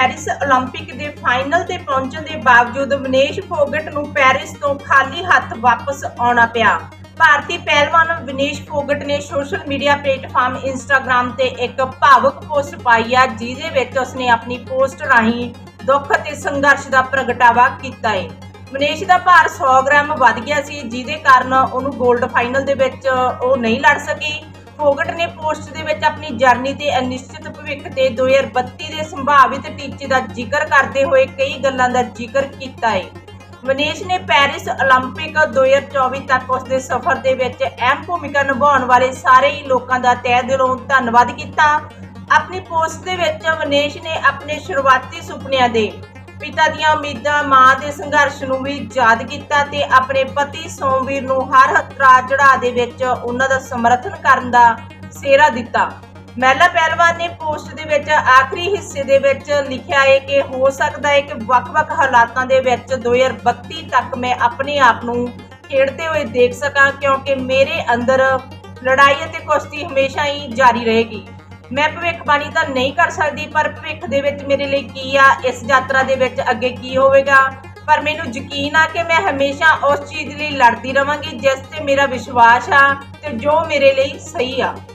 Paris 올림픽 ਦੇ final ਤੇ ਪਹੁੰਚਣ ਦੇ ਬਾਵਜੂਦ ਵਿਨੇਸ਼ ਫੋਗਟ ਨੂੰ ਪੈਰਿਸ ਤੋਂ ਖਾਲੀ ਹੱਥ ਵਾਪਸ ਆਉਣਾ ਪਿਆ। ਭਾਰਤੀ ਪਹਿਲਵਾਨ ਵਿਨੇਸ਼ ਫੋਗਟ ਨੇ ਸੋਸ਼ਲ ਮੀਡੀਆ ਪਲੇਟਫਾਰਮ ਇੰਸਟਾਗ੍ਰam ਤੇ ਇੱਕ ਭਾਵਕ ਪੋਸਟ ਪਾਈ ਆ, ਜਿਹਦੇ ਵਿੱਚ ਉਸਨੇ ਆਪਣੀ ਪੋਸਟ ਰਾਹੀਂ ਦੁੱਖ ਤੇ ਸੰਘਰਸ਼ ਦਾ ਪ੍ਰਗਟਾਵਾ ਕੀਤਾ ਹੈ ਵਿਨੇਸ਼ ਦਾ ਭਾਰ 100 ਗ੍ਰਾਮ ਵੱਧ ਗਿਆ ਸੀ, ਜਿਹਦੇ ਕਾਰਨ ਉਹਨੂੰ 골ਡ ਫਾਈਨਲ ਦੇ ਵਿੱਚ ਉਹ ਨਹੀਂ ਲੜ ਸਕੀ। ਫੋਗਟ ਨੇ ਪੋਸਟ ਦੇ ਵਿੱਚ ਆਪਣੀ ਜਰਨੀ ਤੇ ਅਨਿਸ਼ਚਿਤ ਭਵਿੱਖ ਤੇ 2032 ਦੇ ਸੰਭਾਵਿਤ ਟੀਚੇ ਦਾ ਜ਼ਿਕਰ ਕਰਦੇ ਹੋਏ ਕਈ ਗੱਲਾਂ ਦਾ ਜ਼ਿਕਰ ਕੀਤਾ ਹੈ ਵਿਨੇਸ਼ ਨੇ ਪੈਰਿਸ 올림픽 2024 ਤੱਕ ਉਸ ਦੇ ਸਫ਼ਰ ਦੇ ਵਿੱਚ ਅਹਿਮ ਭੂਮਿਕਾ ਨਿਭਾਉਣ ਵਾਲੇ ਸਾਰੇ ਹੀ ਲੋਕਾਂ ਦਾ ਤਹਿ ਦਿਲੋਂ ਧੰਨਵਾਦ ਕੀਤਾ ਆਪਣੀ ਪੋਸਟ ਦੇ ਵਿੱਚ ਵਿਨੇਸ਼ ਨੇ ਆਪਣੇ ਸ਼ੁਰੂਆਤੀ ਸੁਪਨਿਆਂ ਦੇ ਪਿਤਾ ਦੀਆਂ ਉਮੀਦਾਂ, ਮਾਂ ਦੇ ਸੰਘਰਸ਼ ਨੂੰ ਵੀ ਯਾਦ ਕੀਤਾ ਤੇ ਆਪਣੇ ਪਤੀ ਸੋਮਵੀਰ ਨੂੰ ਹਰ ਹਤਰਾ ਚੜਾ ਦੇ ਵਿੱਚ ਉਹਨਾਂ ਦਾ ਸਮਰਥਨ ਕਰਨ ਦਾ ਸੇਰਾ ਦਿੱਤਾ। ਮਹਿਲਾ ਪਹਿਲਵਾਨ ਨੇ ਪੋਸਟ ਦੇ ਵਿੱਚ ਆਖਰੀ ਹਿੱਸੇ ਦੇ ਵਿੱਚ ਲਿਖਿਆ ਹੈ ਕਿ ਹੋ ਸਕਦਾ ਹੈ ਕਿ ਵੱਖ-ਵੱਖ ਹਾਲਾਤਾਂ ਦੇ ਵਿੱਚ 2032 ਤੱਕ ਮੈਂ ਆਪਣੇ ਆਪ ਨੂੰ ਖੇਡਦੇ ਹੋਏ ਦੇਖ ਸਕਾਂ, ਕਿਉਂਕਿ ਮੇਰੇ ਅੰਦਰ ਲੜਾਈ ਅਤੇ ਕੁਸ਼ਤੀ ਹਮੇਸ਼ਾ ਹੀ ਜਾਰੀ ਰਹੇਗੀ। ਮੈਂ ਭਵਿੱਖਬਾਣੀ ਤਾਂ ਨਹੀਂ ਕਰ ਸਕਦੀ, ਪਰ ਭਵਿੱਖ ਦੇ ਵਿੱਚ ਮੇਰੇ ਲਈ ਕੀ ਆ? ਇਸ ਯਾਤਰਾ ਦੇ ਵਿੱਚ ਅੱਗੇ ਕੀ ਹੋਵੇਗਾ? ਪਰ ਮੈਨੂੰ ਯਕੀਨ ਆ ਕਿ ਮੈਂ ਹਮੇਸ਼ਾ ਉਸ ਚੀਜ਼ ਲਈ ਲੜਦੀ ਰਵਾਂਗੀ ਜਿਸ ਤੇ ਮੇਰਾ ਵਿਸ਼ਵਾਸ ਆ ਤੇ ਜੋ ਮੇਰੇ ਲਈ ਸਹੀ ਆ।